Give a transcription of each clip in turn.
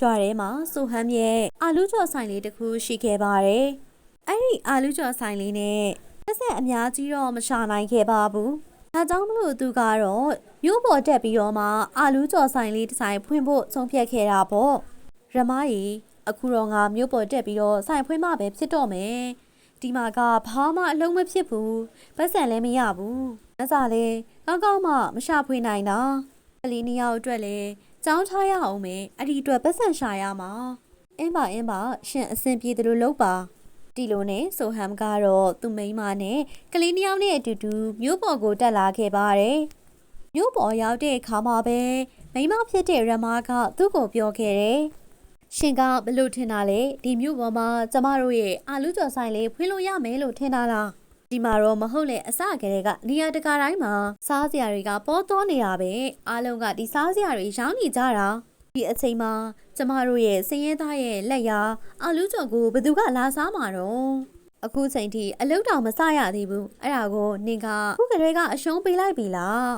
ရွာထဲမှာဆိုဟမ်ရဲ့အာလူးကျော်ဆိုင်လေးတစ်ခုရှိခဲ့ပါတယ်။အဲ့ဒီအာလူးကျော်ဆိုင်လေးနဲ့ပတ်ဆက်အများကြီးတော့မရှာနိုင်ခဲ့ပါဘူး။ဒါကြောင့်မလို့သူကတော့မြို့ပေါ်တက်ပြီးတော့မှအာလူးကျော်ဆိုင်လေးတစ်ဆိုင်ဖွင့်ဖို့ဆုံးဖြတ်ခဲ့တာပေါ့။ရမကြီးအခုတော့ငါမြို့ပေါ်တက်ပြီးတော့ဆိုင်ဖွင့်မှပဲဖြစ်တော့မယ်။ဒီမှာကဘာမှအလုံးမဖြစ်ဘူး။ပတ်စံလည်းမရဘူး။အစားလည်းကောင်းကောင်းမှမရှာဖွေနိုင်တာ။ကလေးနှစ်ယောက်အတွက်လည်း ကြောင်းထားရအောင်မယ်။အဲ့ဒီအတွက်ပတ်စံရှာရမှာ။အင်းပါအင်းပါရှင်အဆင်ပြေတယ်လို့လုပ်ပါ။ဒီလိုနဲ့ဆိုဟမ်ကတော့သူ့မိန်းမနဲ့ကလေးနှစ်ယောက်နဲ့အတူတူမြို့ပေါ်ကိုတက်လာခဲ့ပါတယ်။မြို့ပေါ်ရောက်တဲ့အခါမှာပဲမိန်းမဖြစ်တဲ့ရမားကသူ့ကိုပြောခဲ့တယ်။ရှင်ကဘလို့ထင်တာလဲဒီမြို့ပေါ်မှာကျမတို့ရဲ့အာလူကျော်ဆိုင်လေးဖွင့်လို့ရမယ်လို့ထင်တာလား ဒီမှာတော့မဟုတ်လေအစကတည်းကနေရာတကာတိုင်းမှာစားစရာတွေကပေါ်တော်နေတာပဲအားလုံးကဒီစားစရာတွေရောင်းနေကြတာဒီအချိန်မှာကျမတို့ရဲ့စည်ရဲသားရဲ့လက်ရာအာလူကျော်ကိုဘယ်သူကလာစားမှာတော့အခုချိန်ထိအလုတ်တောင်မစရသေးဘူးအဲ့ဒါကိုနင်ကခုကလေးကအရှုံးပေးလိုက်ပြီလား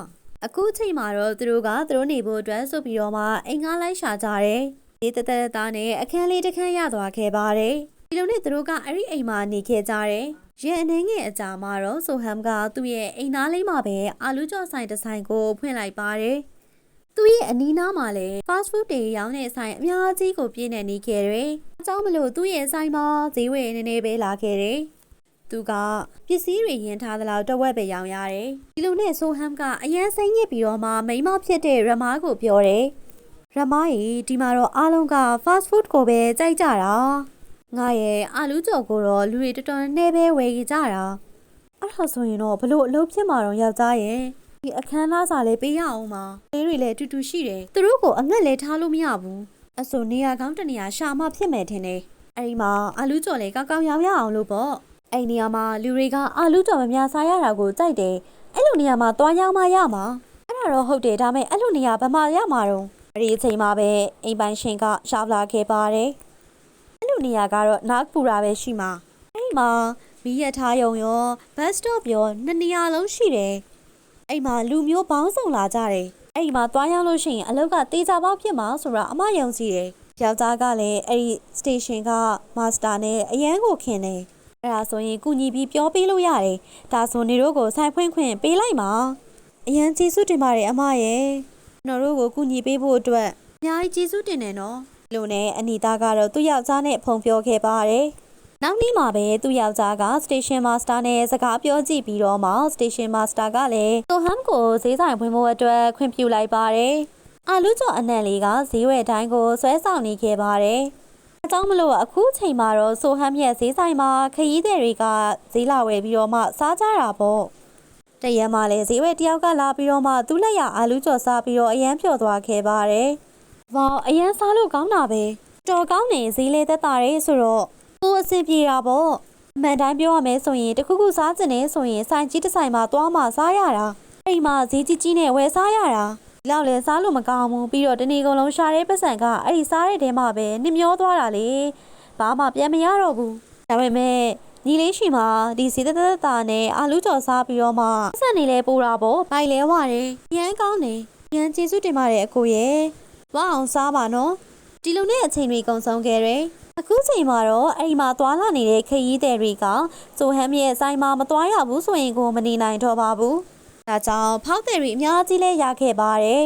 အခုချိန်မှာတော့သူတို့ကသူတို့နေဖို့အတွက်ဆိုပြီးတော့မှအိမ်ကားလိုက်ရှာကြတယ်။ဒီတသက်သားနဲ့အခန်းလေးတစ်ခန်းရသွားခဲ့ပါတယ်။ဒီလိုနဲ့သူတို့ကအဲ့ဒီအိမ်မှာနေခဲ့ကြတယ်။ ရဲအနေငယ်အကြာမှာတော့ဆိုဟမ်ကသူ့ရဲ့အိမ်သားလေးမှာပဲအာလူကျော်ဆိုင်တစ်ဆိုင်ကိုဖွင့်လိုက်ပါတယ်။သူ့ရဲ့အနီးနားမှာလည်း fast food တွေရောင်းတဲ့ဆိုင်အများကြီးကိုပြည့်နေနေခဲ့တယ်။အကြောင်းမလို့သူ့ရဲ့ဆိုင်မှာဈေးဝယ်နေနေပဲလာခဲ့တယ်။သူကပစ္စည်းတွေယင်ထားသလောက်တဝက်ပဲရောင်းရတယ်။ဒီလိုနဲ့ဆိုဟမ်ကအရန်စိမ့်ညစ်ပြီးတော့မှမိန်းမဖြစ်တဲ့ရမားကိုပြောတယ်။ရမားကြီးဒီမှာတော့အားလုံးက fast food ကိုပဲကြိုက်ကြတာ။ ငါရဲ့အာလူးကြော်ကိုတော့လူတွေတော်တော်နဲ့ပဲဝယ်ကြတာ။အဲ့ဒါဆိုရင်တော့ဘလို့အလုပ်ဖြစ်မှာတော့ယောက်ျားရဲ့ဒီအခန်းသားစာလေးပေးရအောင်ပါ။လေးတွေလည်းတူတူရှိတယ်။သူတို့ကိုအငတ်လည်းထားလို့မရဘူး။အဆိုနေရာကောင်းတစ်နေရာရှာမှဖြစ်မယ်ထင်တယ်။အဲ့ဒီမှာအာလူးကြော်လေးကောက်ကောက်ရောင်းရအောင်လို့ပေါ့။အဲ့ဒီနေရာမှာလူတွေကအာလူတော်မများစားရတာကိုကြိုက်တယ်အဲ့လိုနေရာမှာသွားရောက်မှရမှာအဲ့ဒါတော့ဟုတ်တယ်ဒါပေမဲ့အဲ့လိုနေရာဘယ်မှာရမှာတော့အဲ့ဒီအချိန်မှာပဲအိမ်ပိုင်ရှင်ကရှောက်လာခဲ့ပါတယ်အဲ့လို နေရာကတော့နားပူရာပဲရှိမှာအဲ့ဒီမှာမီးရထားယုံရောဘတ်စတော့ရောနှစ်နေရာလုံးရှိတယ်အဲ့မှာလူမျိုးပေါင်းစုံလာကြတယ်အဲ့ဒီမှာသွားရောက်လို့ရှိရင်အလောက်ကတေးကြပေါက်ဖြစ်မှာဆိုတော့အမယုံကြည်တယ်ယောက်ျားကလည်းအဲ့ဒီ station က master နဲ့အရန်ကိုခင်တယ်အဲ့ဒါဆိုရင်ကုညီပြီးပြောပေးလို့ရတယ်။ဒါဆိုနေတို့ကိုဆိုင်ဖွင့်ခွင့်ပေးလိုက်ပါ။အရန်ကျေးဇူးတင်ပါတယ်အမရဲ့။ကျွန်တော်တို့ကိုကုညီပေးဖို့အတွက်အများကြီးကျေးဇူးတင်တယ်နော်။ လို့နဲ့အနီသားကတော့သူ့ယောက်ျားနဲ့ဖုန်ပြောခဲ့ပါတယ်။နောက်နေ့မှာပဲသူ့ယောက်ျားက station master နဲ့စကားပြောကြည့်ပြီးတော့မှ station master ကလည်းတိုဟမ်ကိုဈေးဆိုင်ဖွင့်ဖို့အတွက်ခွင့်ပြုလိုက်ပါတယ်။အာလူကျော်အနံ့လေးကဈေးဝယ်တိုင်းကိုဆွဲဆောင်နေခဲ့ပါတယ်။အကြောင်းမလို့အခုချိန်မှာတော့ဆိုဟမ်ရဲ့ဈေးဆိုင်မှာခရီးသည်တွေကဈေးလာဝယ်ပြီးတော့မှစားကြတာပေါ့တရက်မှလည်းဈေးဝယ်တယောက်ကလာပြီးတော့မှသူ့လက်ရအာလူးကြော်စားပြီးတော့အရန်ပျော်သွားခဲ့ပါတယ်။ ဝေါအရန်စားလို့ကောင်းတာပဲတော်ကောင်းနေဈေးလေးသက်သာရဲဆိုတော့ကိုယ်အဆင်ပြေတာပေါ့အမှန်တိုင်းပြောရမယ်ဆိုရင်တခုခုစားကျင်နေဆိုရင်ဆိုင်ကြီးတစ်ဆိုင်မှာသွားမှစားရတာအိမ်မှာဈေးကြီးကြီးနဲ့ဝယ်စားရတာဒီလောက်လဲစားလို့မကောင်းဘူးပြီးတော့တနေ့ကုန်လုံးရှာတဲ့ပတ်စံကအဲ့ဒီစားတဲ့တဲမှာပဲနှမျောသွားတာလေဘာမှပြန်မရတော့ဘူးဒါပေမဲ့ညီလေးရှိမှာဒီစီတသက်တာနဲ့အာလူကြော်စားပြီးတော့မှပတ်စံနေလဲပို့တာပေါ့ဘိုင်လဲဝတယ်ရမ်းကောင်းတယ်ရမ်းကျေးဇူးတင်ပါတယ်အကိုရဲ့ ဝအောင်စားပါနော်ဒီလိုနဲ့အချိန်တွေကုန်ဆုံးခဲ့တယ်အခုချိန်မှာတော့အဲ့ဒီမှာသွားလာနေတဲ့ခရီးသည်တွေကဆိုဟမ်ရဲ့ဆိုင်မှာမသွားရဘူးဆိုရင်ကိုမနေနိုင်တော့ပါဘူးဒါကြောင့်ဖောက်သည်တွေအများကြီးလဲရခဲ့ပါတယ်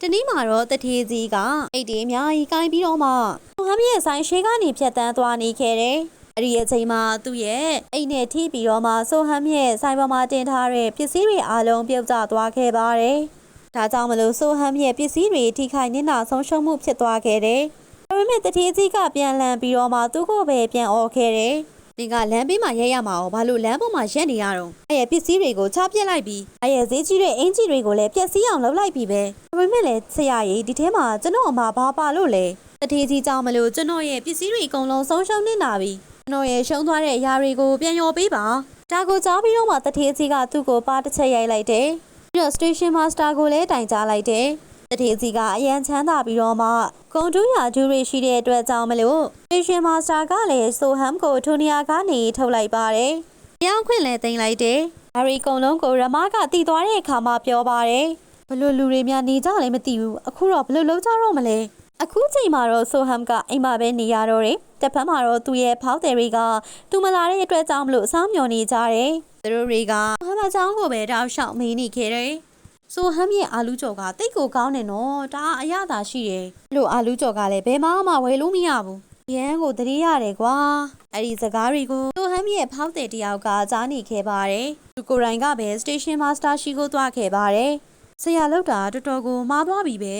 တနေ့မှာတော့တထေးကြီးကအိတ်တွေအများကြီးကိုင်းပြီးတော့မှဆိုဟမ်ရဲ့ဆိုင်ရှေးကနေဖြတ်တန်းသွားနေခဲ့တယ်အဲ့ဒီအချိန်မှာသူ့ရဲ့အိတ်နဲ့ထိပြီးတော့မှဆိုဟမ်ရဲ့ဆိုင်ပေါ်မှာတင်ထားတဲ့ပစ္စည်းတွေအလုံးပြုတ်ကျသွားခဲ့ပါတယ်။ ဒါကြောင့်မလို့ဆိုဟမ်ရဲ့ပစ္စည်းတွေထိခိုက်နစ်နာဆုံးရှုံးမှုဖြစ်သွားခဲ့တယ်။ဒါပေမဲ့တတိကြီးကပြန်လန်ပြီးတော့မှသူ့ကိုပဲပြန်អော်ခဲ့တယ်။ဒီကလမ်းဘေးမှာရဲရမှာ哦ဘာလို့လမ်းပေါ်မှာရက်နေရတော့အဲ့ရဲ့ပစ္စည်းတွေကိုချပြစ်လိုက်ပြီးအဲ့ရဲ့ဈေးကြီးတဲ့အင်ဂျီတွေကိုလည်းပြက်စီးအောင်လုပ်လိုက်ပြီးပဲဒါပေမဲ့လည်းဆရာကြီးဒီထဲမှာကျွန်တော်အမဘာပါလို့လဲတတိကြီးကြောင့်မလို့ကျွန်တော်ရဲ့ပစ္စည်းတွေအကုန်လုံးဆုံးရှုံးနေတာပြီကျွန်တော်ရဲ့ရှုံးသွားတဲ့အရာတွေကိုပြန်ရော်ပေးပါဒါကိုကြားပြီးတော့မှတတိကြီးကသူ့ကိုပါတစ်ချက်ရိုက်လိုက်တယ် ပြီးတော့ station master ကိုလည်းတိုင်ကြားလိုက်တယ်တတိကြီးကအရန်ချမ်းသာပြီးတော့မှဂုံတူးရာဒူးတွေရှိတဲ့အတွက်ကြောင့်မလို့ station master ကလည်းဆိုဟမ်ကိုထိုနေရာကနေထုတ်လိုက်ပါတယ်။ပြောင်းခွင့်လည်းတင်လိုက်တယ်။ဒါရီကုံလုံးကိုရမကတီသွားတဲ့အခါမှာပြောပါတယ်။ဘလို့လူတွေများနေကြလည်းမသိဘူး။အခုတော့ဘလို့လုံးကြတော့မလဲ အခုချိန်မှာတော့ဆိုဟမ်ကအိမ်မှာပဲနေရတော့တယ်တစ်ဖက်မှာတော့သူ့ရဲ့ဖောက်တယ်တွေကသူမလာတဲ့အတွက်ကြောင့်မလို့အဆောင်မျောနေကြတယ်သူတို့တွေကဟာမချောင်းကိုပဲတောက်လျှောက်မေးနေခဲ့တယ်ဆိုဟမ်ရဲ့အာလူးကြော်ကတိတ်ကိုကောင်းတယ်နော်ဒါအရသာရှိတယ်အဲ့လိုအာလူးကြော်ကလည်းဘယ်မှမှဝယ်လို့မရဘူးရန်ကိုတတိရတယ်ကွာအဲ့ဒီစကားတွေကိုဆိုဟမ်ရဲ့ဖောက်တယ်တယောက်ကကြားနေခဲ့ပါတယ်သူကိုယ်တိုင်ကပဲ station master ရှိကိုသွားခဲ့ပါတယ် ဆရာလောက်တာတော်တော်ကိုမားသွားပြီပဲ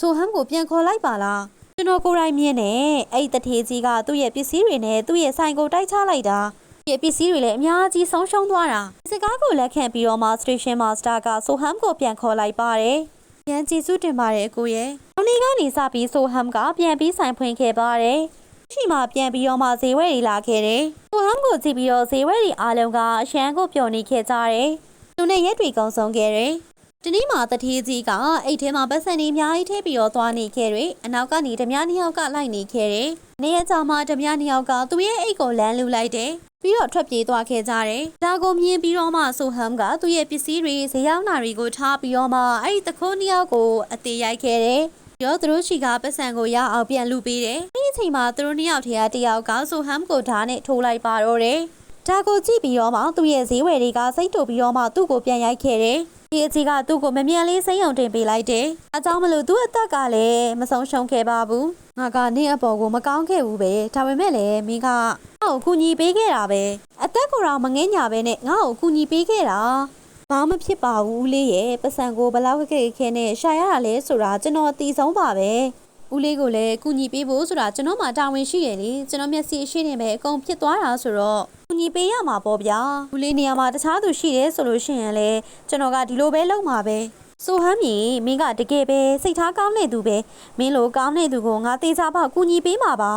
ဆိုဟမ်ကိုပြန်ခေါ်လိုက်ပါလားကျွန်တော်ကိုယ်တိုင်မြင်နေအဲ့ဒီတထေးကြီးကသူ့ရဲ့ပစ္စည်းတွေနဲ့သူ့ရဲ့ဆိုင်ကိုတိုက်ချလိုက်တာဒီပစ္စည်းတွေလည်းအများကြီးဆုံးရှုံးသွားတာဒီစကားကိုလက်ခံပြီးတော့မှ station master ကဆိုဟမ်ကိုပြန်ခေါ်လိုက်ပါတယ်။ပြန်ကြည့်စုတင်ပါတယ်ကိုရဲ့။အောင်လေးကနေစပြီးဆိုဟမ်ကပြန်ပြီးဆိုင်ဖွင့်ခဲ့ပါတယ်။ရှိမှပြန်ပြီးတော့မှဈေးဝယ်တွေလာခဲ့တယ်။ဆိုဟမ်ကိုကြည့်ပြီးတော့ဈေးဝယ်တွေအားလုံးကအရှမ်းကိုပျော်နေခဲ့ကြတယ်။သူနဲ့ရက်တွေကုံဆုံးခဲ့တယ်။ ဒီနေ့မှာတတိကြီးကအိတ်ထဲမှာပတ်စံနေအများကြီးထည့်ပြီးတော့သွားနေခဲ့တယ်။အနောက်ကနေဓမြနှစ်ယောက်ကလိုက်နေခဲ့တယ်။နေရကြမှာဓမြနှစ်ယောက်ကသူ့ရဲ့အိတ်ကိုလမ်းလူလိုက်တယ်။ပြီးတော့ထွက်ပြေးသွားခဲ့ကြတယ်။ဒါကိုမြင်ပြီးတော့မှဆိုဟမ်ကသူ့ရဲ့ပစ္စည်းတွေဈေးရောက်နာတွေကိုထားပြီးတော့မှအဲ့ဒီတခိုးနှစ်ယောက်ကိုအသေးရိုက်ခဲ့တယ်။ရောသူတို့ရှိကပတ်စံကိုရအောင်ပြန်လူပေးတယ်။ဒီအချိန်မှာသူတို့နှစ်ယောက်ထဲကတစ်ယောက်ကဆိုဟမ်ကိုဓာတ်နဲ့ထိုးလိုက်ပါတော့တယ်။ဒါကိုကြည့်ပြီးတော့မှသူ့ရဲ့ဈေးဝယ်တွေကစိတ်တူပြီးတော့မှသူ့ကိုပြန်ရိုက်ခဲ့တယ်။ ဒီအကြီးကသူ့ကိုမမြန်လေးစိမ့်အောင်တင်ပေးလိုက်တယ်။အကြောင်းမလို့သူ့အသက်ကလည်းမဆုံးရှုံးခဲ့ပါဘူး။ငါကနင့်အပေါ်ကိုမကောင်းခဲ့ဘူးပဲ။ဒါပေမဲ့လည်းမင်းကငါ့ကိုကူညီပေးခဲ့တာပဲ။အသက်ကိုတော့မငဲ့ညာပဲနဲ့ငါ့ကိုကူညီပေးခဲ့တာ။ဘာမှဖြစ်ပါဘူးဦးလေးရဲ့ပတ်စံကိုဘလောက်ခက်ခဲခဲနဲ့ရှာရတာလဲဆိုတာကျွန်တော်အသိဆုံးပါပဲ။ ဦးလေးကိုလည်းကူညီပေးဖို့ဆိုတာကျွန်တော်မှတာဝန်ရှိရလေကျွန်တော်မျက်စိအရှိနေပဲအကုန်ဖြစ်သွားတာဆိုတော့ကူညီပေးရမှာပေါ့ဗျာဦးလေးနေရာမှာတခြားသူရှိတယ်ဆိုလို့ရှိရင်လည်းကျွန်တော်ကဒီလိုပဲလုပ်မှာပဲဆိုဟမ်းမြေမင်းကတကယ်ပဲစိတ်ထားကောင်းနေသူပဲမင်းလိုကောင်းနေသူကိုငါသေးစားဖို့ကူညီပေးမှာပါ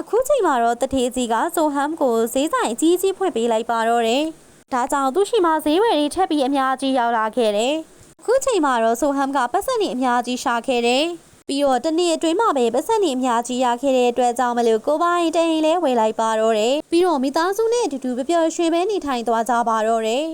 အခုချိန်မှာတော့တထေးကြီးကဆိုဟမ်ကိုဈေးဆိုင်အကြီးကြီးဖွင့်ပေးလိုက်ပါတော့တယ်ဒါကြောင့်သူရှိမှဈေးဝယ်တွေထပ်ပြီးအများကြီးရောက်လာခဲ့တယ်အခုချိန်မှာတော့ဆိုဟမ်ကပတ်စံနေအများကြီးရှာခဲ့တယ် ပြီးတော့တနေ့အတွင်းမှာပဲပတ်စံနေအများကြီးရခဲ့တဲ့အတွက်ကြောင့်မလို့ကိုပိုင်တိန်လဲဝယ်လိုက်ပါတော့တယ်ပြီးတော့မိသားစုနဲ့အတူတူပျော်ရွှင်ပဲနေထိုင်သွားကြပါတော့တယ်